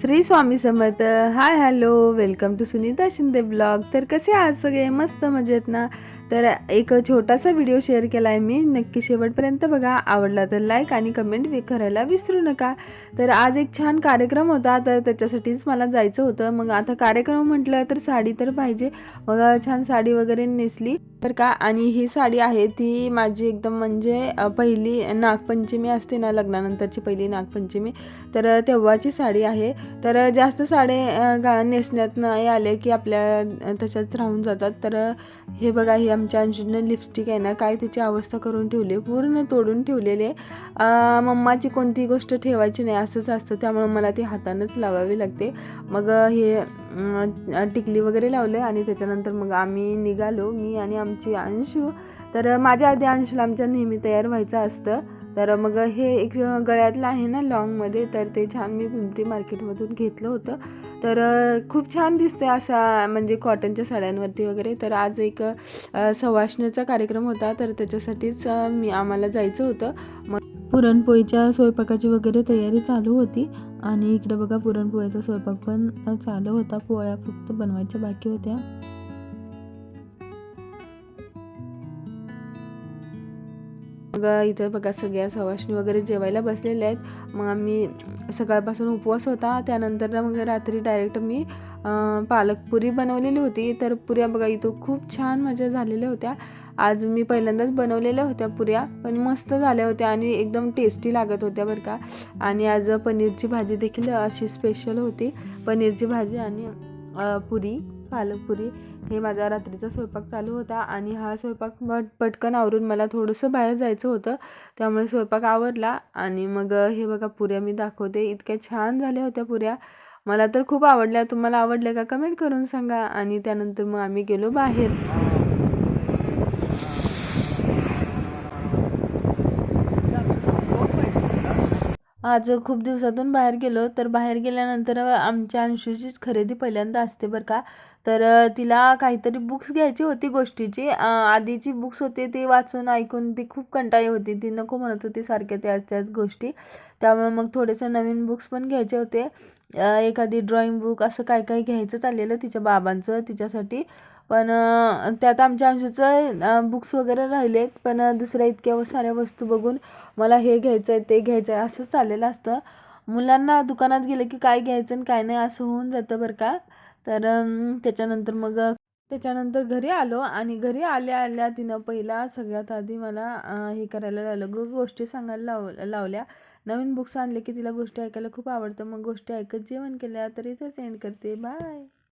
சில Shri Swami Samarth. Hi hello. Welcome to Sunita Shinde blog. तर कसे आहात सगळे? मस्त मजेत ना? तर एक छोटासा व्हिडिओ शेअर केला आहे मी. नक्की शेवटपर्यंत बघा. आवडला तर लाईक आणि कमेंट करायला विसरू नका. तर आज एक छान कार्यक्रम होता. तर त्याच्यासाठीच मला जायचं होतं. मग आता कार्यक्रम म्हटलं तर साडी तर पाहिजे. मग छान साडी वगैरे नेसली. तर का? आणि ही साडी आहे ती माझी एकदम म्हणजे पहिली नागपंचमी असते ना लग्नानंतरची पहिली नागपंचमी. तर तेव्हाची साडी आहे. तर तर जास्त साडे गा नेसण्यात नाही आले की आपल्या तशाच राहून जातात. तर हे बघा ही आमच्या अंशूनं लिपस्टिक आहे ना काय त्याची अवस्था करून ठेवली? आहे पूर्ण तोडून ठेवलेले मम्माची कोणती गोष्ट ठेवायची नाही असंच असतं. त्यामुळे मला ती हातानंच लावावी लागते. मग हे टिकली वगैरे लावलं आणि त्याच्यानंतर मग आम्ही निघालो मी आणि आमची अंशू. तर माझ्या आधी अंशूला आमच्या नेहमी तयार व्हायचं असतं. तर मग हे एक गळ्यातलं आहे ना लॉंगमध्ये तर ते छान मी पिंपरी मार्केटमधून घेतलं होतं. तर खूप छान दिसते असा म्हणजे कॉटनच्या साड्यांवरती वगैरे. तर आज एक अ, कार्यक्रम होता तर त्याच्यासाठीच मी आम्हाला जायचं होतं. मग पुरणपोळीच्या स्वयंपाकाची वगैरे तयारी चालू होती. आणि इकडे बघा पुरणपोळीचा स्वयंपाक पण चालू होता. पोळ्या फक्त बनवायच्या बाकी होत्या. मग इथं बघा सगळ्या सवाष्णी वगैरे जेवायला बसलेल्या आहेत. मग आम्ही सकाळपासून उपवास होता. त्यानंतर मग रात्री डायरेक्ट मी पालक पालकपुरी बनवलेली होती. तर पुऱ्या बघा इथं खूप छान मजा झालेल्या होत्या. आज मी पहिल्यांदाच बनवलेल्या होत्या पुऱ्या. पण मस्त झाल्या होत्या आणि एकदम टेस्टी लागत होत्या बरं का. आणि आज पनीरची भाजी देखील अशी स्पेशल होती. पनीरची भाजी आणि पुरी. पालकपुरी. हे माझा रात्रीचा स्वयंपाक चालू होता आणि हा स्वयंपाक पट पटकन आवरून मला थोडंसं बाहेर जायचं होतं. त्यामुळे स्वयंपाक आवरला आणि मग हे बघा पुऱ्या मी दाखवते. इतक्या छान झाल्या होत्या पुऱ्या. मला तर खूप आवडल्या. तुम्हाला आवडल्या का कमेंट करून सांगा आणि त्यानंतर मग आम्ही गेलो बाहेर. आज खूप दिवसातून बाहेर गेलो तर बाहेर गेल्यानंतर आमच्या अंशूचीच खरेदी पहिल्यांदा असते बरं का. तर तिला काहीतरी बुक्स घ्यायची होती गोष्टीची. आधीची बुक्स होते ते वाचून ऐकून ती खूप कंटाळी होती. ती नको म्हणत होती सारख्या त्याच त्याच गोष्टी. त्यामुळे मग थोडेसे नवीन बुक्स पण घ्यायचे होते. एखादी ड्रॉइंग बुक असं काय काय घ्यायचं चाललेलं तिच्या बाबांचं तिच्यासाठी. पण त्यात आमच्या अंशूचं बुक्स वगैरे राहिलेत पण दुसऱ्या इतक्या साऱ्या वस्तू बघून मला हे घ्यायचं आहे ते घ्यायचं आहे असं चाललेलं असतं. मुलांना दुकानात गेलं की काय घ्यायचं आणि काय नाही असं होऊन जातं बरं का. तर त्याच्यानंतर मग त्याच्यानंतर घरी आलो आणि घरी आल्या आल्या तिनं पहिला सगळ्यात आधी मला हे करायला लावलं. गोष्टी सांगायला लाव लावल्या. नवीन बुक्स आणले की तिला गोष्टी ऐकायला खूप आवडतं. मग गोष्टी ऐकत जेवण केल्या तर इथंच सेंड करते. बाय